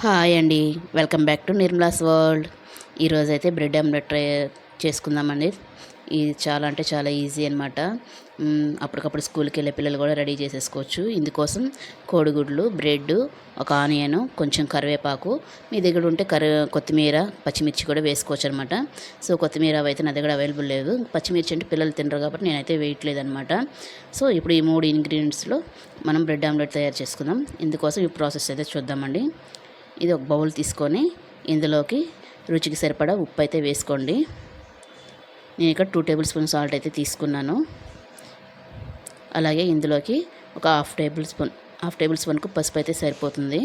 Hi అండి. Welcome back to Nirmala's world. ఈరోజు అయితే బ్రెడ్ ఆమ్లెట్ ట్రై చేసుకుందామండి. ఇది చాలా అంటే చాలా ఈజీ అనమాట అప్పటికప్పుడు స్కూల్కి వెళ్ళే పిల్లలు కూడా రెడీ చేసేసుకోవచ్చు. ఇందుకోసం కోడిగుడ్లు బ్రెడ్ ఒక ఆనియన్ కొంచెం కరివేపాకు మీ దగ్గర ఉంటే కరి కొత్తిమీర పచ్చిమిర్చి కూడా వేసుకోవచ్చు అనమాట సో కొత్తిమీర అయితే నా దగ్గర అవైలబుల్ లేదు. పచ్చిమిర్చి అంటే పిల్లలు తినరు కాబట్టి నేనైతే వేయట్లేదు అనమాట సో ఇప్పుడు ఈ మూడు ఇంగ్రీడియంట్స్లో మనం బ్రెడ్ ఆమ్లెట్ తయారు చేసుకుందాం. ఇందుకోసం ఈ ప్రాసెస్ అయితే చూద్దామండి. ఇది ఒక బౌల్ తీసుకొని ఇందులోకి రుచికి సరిపడా ఉప్పు అయితే వేసుకోండి. నేను ఇక్కడ టూ టేబుల్ స్పూన్ సాల్ట్ అయితే తీసుకున్నాను. అలాగే ఇందులోకి ఒక half tablespoon half table స్పూన్కు పసుపు అయితే సరిపోతుంది.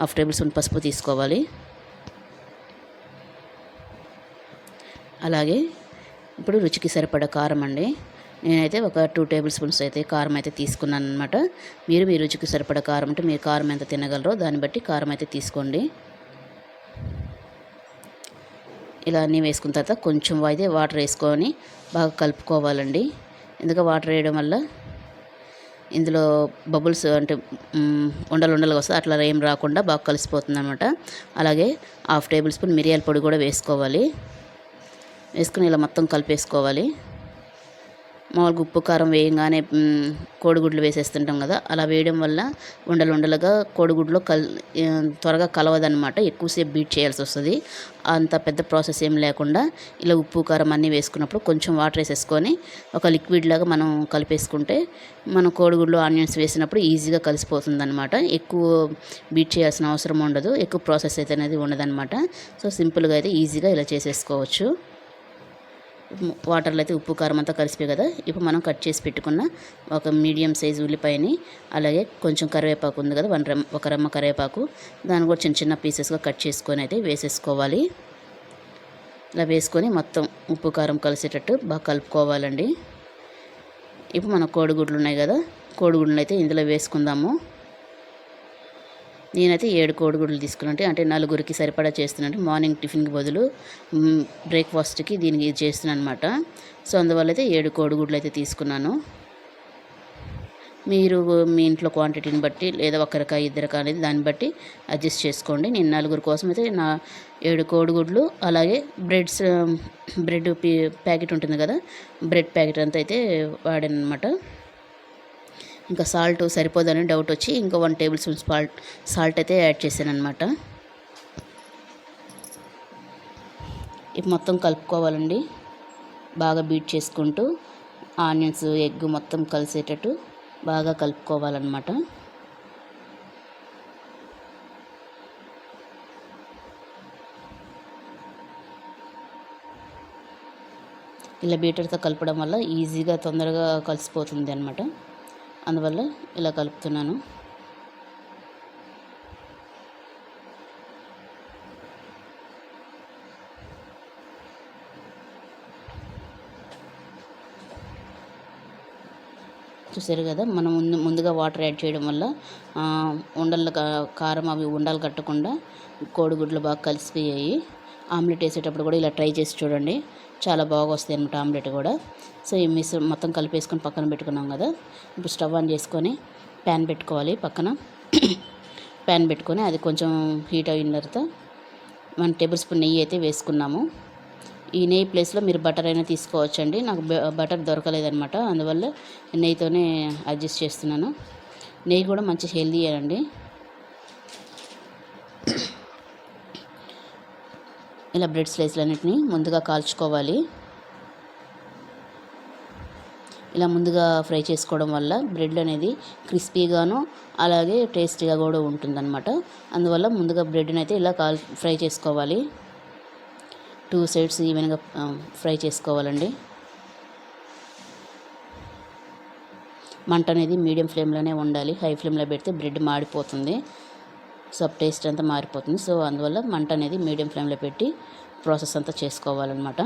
హాఫ్ టేబుల్ స్పూన్ పసుపు తీసుకోవాలి. అలాగే ఇప్పుడు రుచికి సరిపడా కారం అండి. నేనైతే ఒక టూ టేబుల్ స్పూన్స్ అయితే కారం అయితే తీసుకున్నాను అనమాట మీరు మీ రుచికి సరిపడా కారం అంటే మీరు కారం ఎంత తినగలరో దాన్ని బట్టి కారం అయితే తీసుకోండి. ఇలా అన్నీ వేసుకున్న తర్వాత కొంచెం అయితే వాటర్ వేసుకొని బాగా కలుపుకోవాలండి. ఎందుకంటే వాటర్ వేయడం వల్ల ఇందులో బబుల్స్ అంటే ఉండలు ఉండలుగా వస్తుంది. అట్లా ఏం రాకుండా బాగా కలిసిపోతుంది అనమాట అలాగే హాఫ్ టేబుల్ స్పూన్ మిరియాల పొడి కూడా వేసుకోవాలి. వేసుకుని ఇలా మొత్తం కలిపేసుకోవాలి. మామూలుగా ఉప్పు కారం వేయంగానే కోడిగుడ్లు వేసేస్తుంటాం కదా అలా వేయడం వల్ల ఉండలు ఉండలుగా కోడిగుడ్లు కల్ త్వరగా కలవదనమాట ఎక్కువసేపు బీట్ చేయాల్సి వస్తుంది. అంత పెద్ద ప్రాసెస్ ఏం లేకుండా ఇలా ఉప్పు కారం అన్నీ వేసుకున్నప్పుడు కొంచెం వాటర్ వేసేసుకొని ఒక లిక్విడ్ లాగా మనం కలిపేసుకుంటే మనం కోడిగుడ్లు ఆనియన్స్ వేసినప్పుడు ఈజీగా కలిసిపోతుంది అనమాట ఎక్కువ బీట్ చేయాల్సిన అవసరం ఉండదు ఎక్కువ ప్రాసెస్ అయితే అనేది ఉండదన్నమాట. సో సింపుల్గా అయితే ఈజీగా ఇలా చేసేసుకోవచ్చు. వాటర్లో అయితే ఉప్పు కారం అంతా కలిసిపోయి కదా ఇప్పుడు మనం కట్ చేసి పెట్టుకున్న ఒక మీడియం సైజు ఉల్లిపాయని అలాగే కొంచెం కరివేపాకు ఉంది కదా వన్ రెమ్మ ఒక రెమ్మ కరివేపాకు దాన్ని కూడా చిన్న చిన్న పీసెస్గా కట్ చేసుకొని అయితే వేసేసుకోవాలి. ఇలా వేసుకొని మొత్తం ఉప్పు కారం కలిసేటట్టు బాగా కలుపుకోవాలండి. ఇప్పుడు మన కోడిగుడ్లు ఉన్నాయి కదా కోడిగుడ్లు అయితే ఇందులో వేసుకుందాము. నేనైతే ఏడు కోడిగుడ్లు తీసుకున్నట్టు అంటే నలుగురికి సరిపడా చేస్తున్నాను. మార్నింగ్ టిఫిన్కి బదులు బ్రేక్ఫాస్ట్కి దీనికి చేస్తున్నాను అనమాట సో అందువల్ల అయితే ఏడు కోడిగుడ్లు అయితే తీసుకున్నాను. మీరు మీ ఇంట్లో క్వాంటిటీని బట్టి లేదా ఒకరికా ఇద్దరికా అనేది దాన్ని బట్టి అడ్జస్ట్ చేసుకోండి. నేను నలుగురు కోసం అయితే నా ఏడు కోడిగుడ్లు అలాగే బ్రెడ్స్ బ్రెడ్ ప్యాకెట్ ఉంటుంది కదా బ్రెడ్ ప్యాకెట్ అంతా అయితే వాడాను అనమాట ఇంకా సాల్ట్ సరిపోదని డౌట్ వచ్చి ఇంకా one tablespoon salt salt అయితే యాడ్ చేశాను అనమాట ఇప్పుడు మొత్తం కలుపుకోవాలండి. బాగా బీట్ చేసుకుంటూ ఆనియన్స్ ఎగ్ మొత్తం కలిసేటట్టు బాగా కలుపుకోవాలన్నమాట. ఇలా బీటర్తో కలపడం వల్ల ఈజీగా తొందరగా కలిసిపోతుంది అనమాట అందువల్ల ఇలా కలుపుతున్నాను. చూసారు కదా మనం ముందు ముందుగా వాటర్ యాడ్ చేయడం వల్ల ఉండలు కారం అవి ఉండలు కట్టకుండా కోడిగుడ్లు బాగా కలిసిపోయాయి. ఆమ్లెట్ వేసేటప్పుడు కూడా ఇలా ట్రై చేసి చూడండి. చాలా బాగా వస్తాయి అనమాట ఆమ్లెట్ కూడా. సో ఈ మిస్ మొత్తం కలిపేసుకొని పక్కన పెట్టుకున్నాం కదా. ఇప్పుడు స్టవ్ ఆన్ చేసుకొని ప్యాన్ పెట్టుకోవాలి పక్కన. ప్యాన్ పెట్టుకొని అది కొంచెం హీట్ అయిన తర్వాత వన్ టేబుల్ స్పూన్ నెయ్యి అయితే వేసుకున్నాము. ఈ నెయ్యి ప్లేస్లో మీరు బటర్ అయినా తీసుకోవచ్చండి. నాకు బటర్ దొరకలేదనమాట అందువల్ల నెయ్యితోనే అడ్జస్ట్ చేస్తున్నాను. నెయ్యి కూడా మంచి హెల్దీ అండి. ఇలా బ్రెడ్ స్లైస్లన్నింటినీ ముందుగా కాల్చుకోవాలి. ఇలా ముందుగా ఫ్రై చేసుకోవడం వల్ల బ్రెడ్ అనేది క్రిస్పీగాను అలాగే టేస్టీగా కూడా ఉంటుందన్నమాట. అందువల్ల ముందుగా బ్రెడ్ని అయితే ఇలా కాల్ ఫ్రై చేసుకోవాలి. టూ సైడ్స్ ఈవెన్గా ఫ్రై చేసుకోవాలండి. మంట అనేది మీడియం ఫ్లేమ్లోనే ఉండాలి. హై ఫ్లేమ్లో పెడితే బ్రెడ్ మాడిపోతుంది. సో టేస్ట్ అంతా మారిపోతుంది. సో అందువల్ల మంట అనేది మీడియం ఫ్లేమ్లో పెట్టి ప్రాసెస్ అంతా చేసుకోవాలన్నమాట.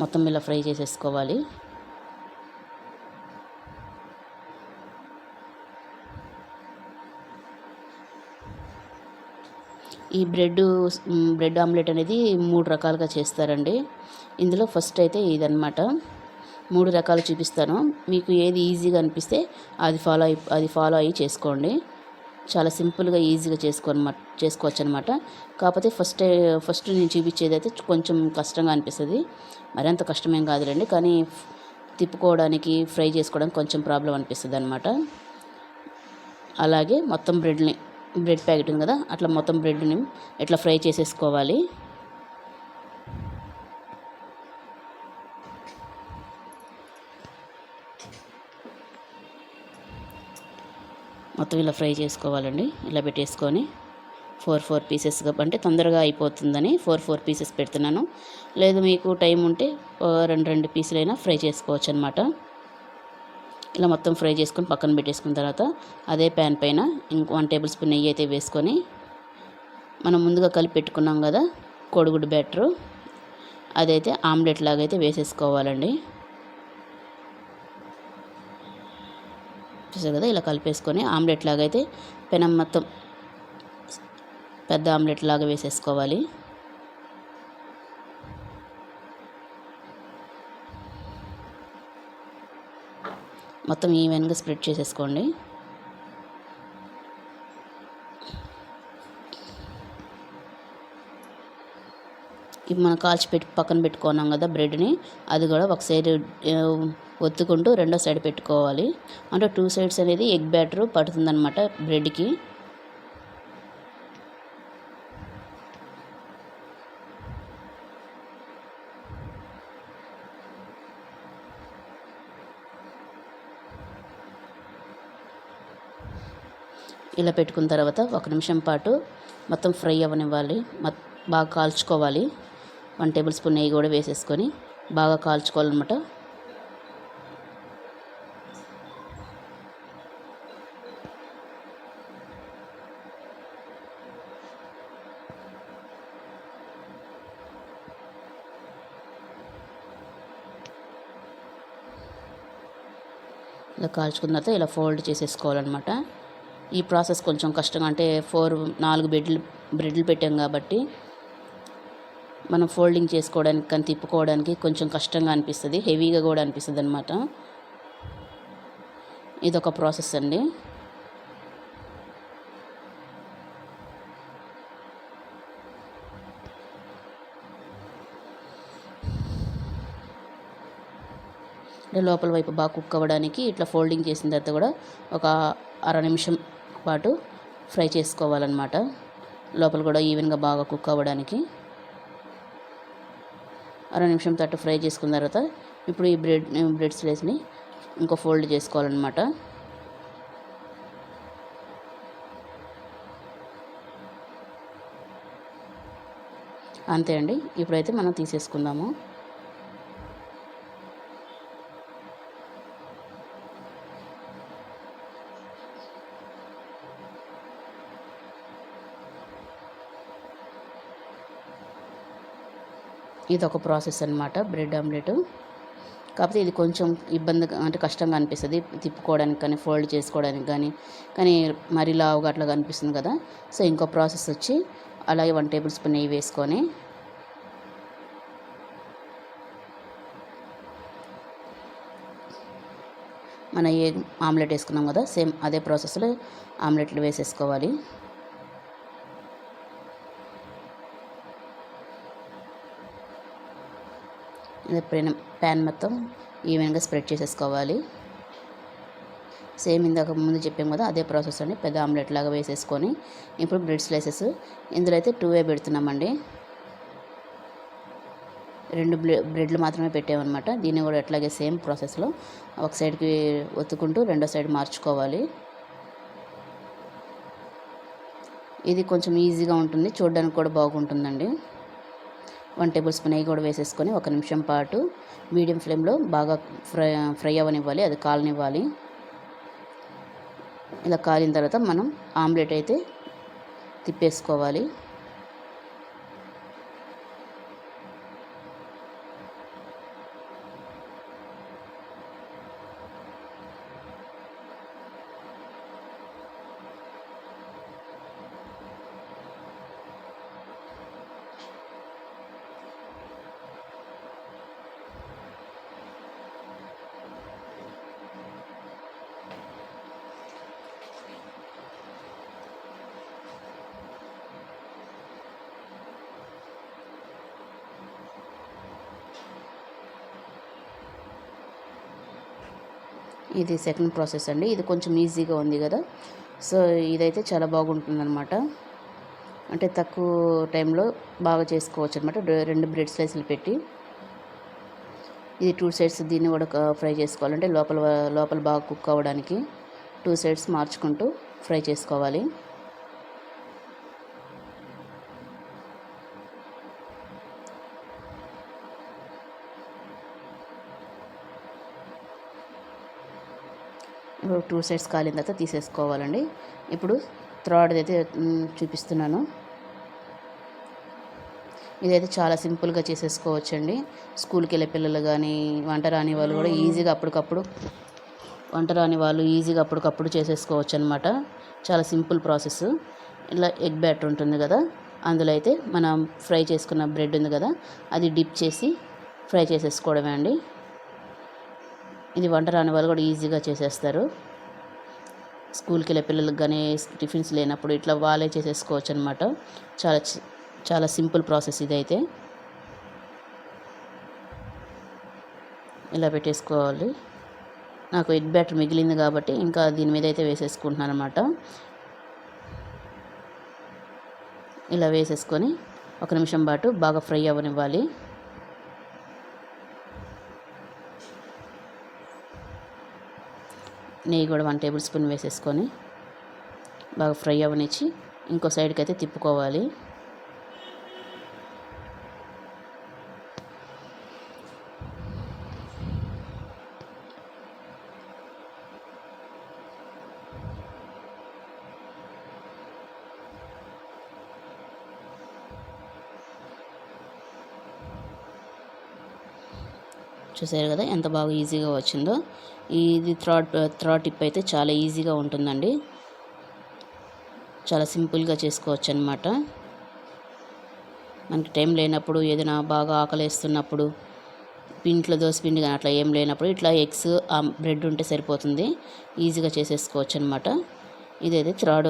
మొత్తం ఇలా ఫ్రై చేసేసుకోవాలి. ఈ బ్రెడ్ బ్రెడ్ ఆమ్లెట్ అనేది మూడు రకాలుగా చేస్తారండి. ఇందులో ఫస్ట్ అయితే ఇదనమాట మూడు రకాలు చూపిస్తాను. మీకు ఏది ఈజీగా అనిపిస్తే అది ఫాలో అయి అది ఫాలో అయ్యి చేసుకోండి. చాలా సింపుల్గా ఈజీగా చేసుకోనమాట చేసుకోవచ్చు అనమాట కాకపోతే ఫస్ట్ ఫస్ట్ నేను చూపించేది అయితే కొంచెం కష్టంగా అనిపిస్తుంది. మరింత కష్టమేం కాదులేండి. కానీ తిప్పుకోవడానికి ఫ్రై చేసుకోవడానికి కొంచెం ప్రాబ్లం అనిపిస్తుంది అనమాట అలాగే మొత్తం బ్రెడ్ని బ్రెడ్ ప్యాకెట్ ఉంది కదా అట్లా మొత్తం బ్రెడ్ని ఎట్లా ఫ్రై చేసేసుకోవాలి. మొత్తం ఇలా ఫ్రై చేసుకోవాలండి. ఇలా పెట్టేసుకొని ఫోర్ ఫోర్ పీసెస్గా అంటే తొందరగా అయిపోతుందని ఫోర్ ఫోర్ పీసెస్ పెడుతున్నాను. లేదు మీకు టైం ఉంటే రెండు రెండు పీసులైనా ఫ్రై చేసుకోవచ్చు అనమాట ఇలా మొత్తం ఫ్రై చేసుకొని పక్కన పెట్టేసుకున్న తర్వాత అదే ప్యాన్ పైన ఇంకో వన్ టేబుల్ స్పూన్ నెయ్యి అయితే వేసుకొని మనం ముందుగా కలిపి పెట్టుకున్నాం కదా కోడిగుడ్డు బ్యాటరు. అదైతే ఆమ్లెట్ లాగైతే వేసేసుకోవాలండి. చూసారు కదా ఇలా కలిపేసుకొని ఆమ్లెట్ లాగా అయితే పెనం మొత్తం పెద్ద ఆమ్లెట్ లాగా వేసేసుకోవాలి. మొత్తం ఈవెన్గా స్ప్రెడ్ చేసేసుకోండి. ఇప్పుడు మనం కాల్చి పెట్టి పక్కన పెట్టుకున్నాం కదా బ్రెడ్ని అది కూడా ఒక సైడ్ ఒత్తుకుంటూ రెండో సైడ్ పెట్టుకోవాలి. అంటే టూ సైడ్స్ అనేది ఎగ్ బ్యాటర్ పడుతుందన్నమాట బ్రెడ్కి. ఇలా పెట్టుకున్న తర్వాత ఒక నిమిషం పాటు మొత్తం ఫ్రై అవ్వనివ్వాలి. బాగా కాల్చుకోవాలి. వన్ టేబుల్ స్పూన్ నెయ్యి కూడా వేసేసుకొని బాగా కాల్చుకోవాలన్నమాట. ఇలా కాల్చుకున్న తర్వాత ఇలా ఫోల్డ్ చేసేసుకోవాలన్నమాట. ఈ ప్రాసెస్ కొంచెం కష్టంగా అంటే ఫోర్ నాలుగు బెడ్లు బ్రెడ్లు పెట్టాం కాబట్టి మనం ఫోల్డింగ్ చేసుకోవడానికి కానీ తిప్పుకోవడానికి కొంచెం కష్టంగా అనిపిస్తుంది హెవీగా కూడా అనిపిస్తుంది అనమాట ఇదొక ప్రాసెస్ అండి. అంటే లోపల వైపు బాగా కుక్ అవ్వడానికి ఇట్లా ఫోల్డింగ్ చేసిన తర్వాత కూడా ఒక అర నిమిషం పాటు ఫ్రై చేసుకోవాలన్నమాట. లోపల కూడా ఈవెన్గా బాగా కుక్ అవ్వడానికి. అర నిమిషం తట్టు ఫ్రై చేసుకున్న తర్వాత ఇప్పుడు ఈ బ్రెడ్ బ్రెడ్ స్లైస్ని ఇంకో ఫోల్డ్ చేసుకోవాలన్నమాట. అంతే అండి. ఇప్పుడైతే మనం తీసేసుకుందాము. ఇది ఒక ప్రాసెస్ అనమాట బ్రెడ్ ఆమ్లెట్. కాకపోతే ఇది కొంచెం ఇబ్బందిగా అంటే కష్టంగా అనిపిస్తుంది తిప్పుకోవడానికి కానీ ఫోల్డ్ చేసుకోవడానికి కానీ కానీ మరి లావుగా అట్లా కనిపిస్తుంది కదా. సో ఇంకో ప్రాసెస్ వచ్చి అలాగే వన్ టేబుల్ స్పూన్ నెయ్యి వేసుకొని మన ఏ ఆమ్లెట్ వేసుకున్నాం కదా సేమ్ అదే ప్రాసెస్లో ఆమ్లెట్లు వేసేసుకోవాలి. ఎప్పుడైనా ప్యాన్ మొత్తం ఈవెన్గా స్ప్రెడ్ చేసేసుకోవాలి. సేమ్ ఇందాక ముందు చెప్పాం కదా అదే ప్రాసెస్ అండి. పెద్ద ఆమ్లెట్ లాగా వేసేసుకొని ఇప్పుడు బ్రెడ్ స్లైసెస్. ఇందులో అయితే టూ వే పెడుతున్నామండి. రెండు బ్రెడ్లు మాత్రమే పెట్టామన్నమాట. దీన్ని కూడా ఎట్లాగే సేమ్ ప్రాసెస్లో ఒక సైడ్కి ఒత్తుకుంటూ రెండో సైడ్ మార్చుకోవాలి. ఇది కొంచెం ఈజీగా ఉంటుంది చూడడానికి కూడా బాగుంటుందండి. వన్ టేబుల్ స్పూన్ నెయ్యి కూడా వేసేసుకొని ఒక నిమిషం పాటు మీడియం ఫ్లేమ్లో బాగా ఫ్రై ఫ్రై అవ్వనివ్వాలి అది కాలనివ్వాలి. ఇలా కాలిన తర్వాత మనం ఆమ్లెట్ అయితే తిప్పేసుకోవాలి. ఇది సెకండ్ ప్రాసెస్ అండి. ఇది కొంచెం ఈజీగా ఉంది కదా. సో ఇదైతే చాలా బాగుంటుందన్నమాట. అంటే తక్కువ టైంలో బాగా చేసుకోవచ్చు అనమాట రెండు బ్రెడ్ స్లైస్లు పెట్టి. ఇది టూ సైడ్స్ దీన్ని కూడా ఫ్రై చేసుకోవాలంటే లోపల లోపల బాగా కుక్ అవ్వడానికి టూ సైడ్స్ మార్చుకుంటూ ఫ్రై చేసుకోవాలి. టూ సైడ్స్ కాలిన తర్వాత తీసేసుకోవాలండి. ఇప్పుడు థర్డ్ అయితే చూపిస్తున్నాను. ఇదైతే చాలా సింపుల్గా చేసేసుకోవచ్చండి. స్కూల్కి వెళ్ళే పిల్లలు కానీ వంట రాని వాళ్ళు కూడా ఈజీగా అప్పటికప్పుడు వంట రాని వాళ్ళు ఈజీగా అప్పటికప్పుడు చేసేసుకోవచ్చు అనమాట చాలా సింపుల్ ప్రాసెస్. ఇలా ఎగ్ బ్యాటర్ ఉంటుంది కదా అందులో అయితే మనం ఫ్రై చేసుకున్న బ్రెడ్ ఉంది కదా అది డిప్ చేసి ఫ్రై చేసేసుకోవడమే అండి. ఇది వంట రాని వాళ్ళు కూడా ఈజీగా చేసేస్తారు. స్కూల్కి వెళ్ళే పిల్లలకు కానీ టిఫిన్స్ లేనప్పుడు ఇట్లా వాళ్ళే చేసేసుకోవచ్చు అనమాట చాలా చాలా సింపుల్ ప్రాసెస్ ఇదైతే. ఇలా పెట్టేసుకోవాలి. నాకు ఎగ్ బ్యాటర్ మిగిలింది కాబట్టి ఇంకా దీని మీద అయితే వేసేసుకుంటున్నాను అనమాట ఇలా వేసేసుకొని ఒక నిమిషం పాటు బాగా ఫ్రై అవ్వనివ్వాలి. నెయ్యి కూడా వన్ టేబుల్ స్పూన్ వేసేసుకొని బాగా ఫ్రై అవ్వనిచ్చి ఇంకో సైడ్కి అయితే తిప్పుకోవాలి. చూసారు కదా ఎంత బాగా ఈజీగా వచ్చిందో. ఇది థ్రాడ్ థ్రాడ్ టిప్ అయితే చాలా ఈజీగా ఉంటుందండి. చాలా సింపుల్గా చేసుకోవచ్చు అనమాట మనకి టైం లేనప్పుడు ఏదైనా బాగా ఆకలేస్తున్నప్పుడు ఇంట్లో దోశ పిండి కానీ అట్లా ఏం లేనప్పుడు ఇట్లా ఎగ్స్ బ్రెడ్ ఉంటే సరిపోతుంది. ఈజీగా చేసేసుకోవచ్చు అనమాట ఇదైతే థ్రాడ్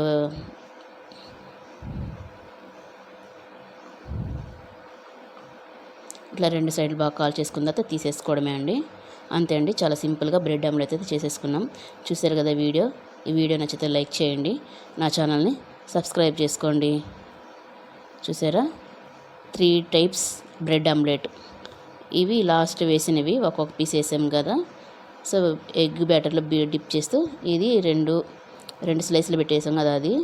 ఇట్లా రెండు సైడ్లు బాగా కాల్ చేసుకున్న తర్వాత తీసేసుకోవడమే అండి. అంతే అండి చాలా సింపుల్గా బ్రెడ్ ఆమ్లెట్ అయితే చేసేసుకున్నాం. చూసారు కదా వీడియో? ఈ వీడియో నచ్చితే లైక్ చేయండి. నా ఛానల్ని సబ్స్క్రైబ్ చేసుకోండి. చూసారా? Three types bread omelette. ఇవి లాస్ట్ వేసినవి ఒక్కొక్క పీస్ వేసాం కదా. సో ఎగ్ బ్యాటర్లో డిప్ చేస్తూ ఇది రెండు రెండు స్లైస్లు పెట్టేసాం కదా అది.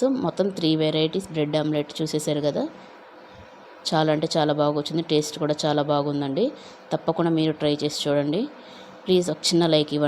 సో మొత్తం త్రీ వెరైటీస్ బ్రెడ్ ఆమ్లెట్ చూసేసారు కదా. చాలా అంటే చాలా బాగా వచ్చింది టేస్ట్ కూడా చాలా బాగుందండి. తప్పకుండా మీరు ట్రై చేసి చూడండి. ప్లీజ్ ఒక చిన్న లైక్ ఇవ్వండి.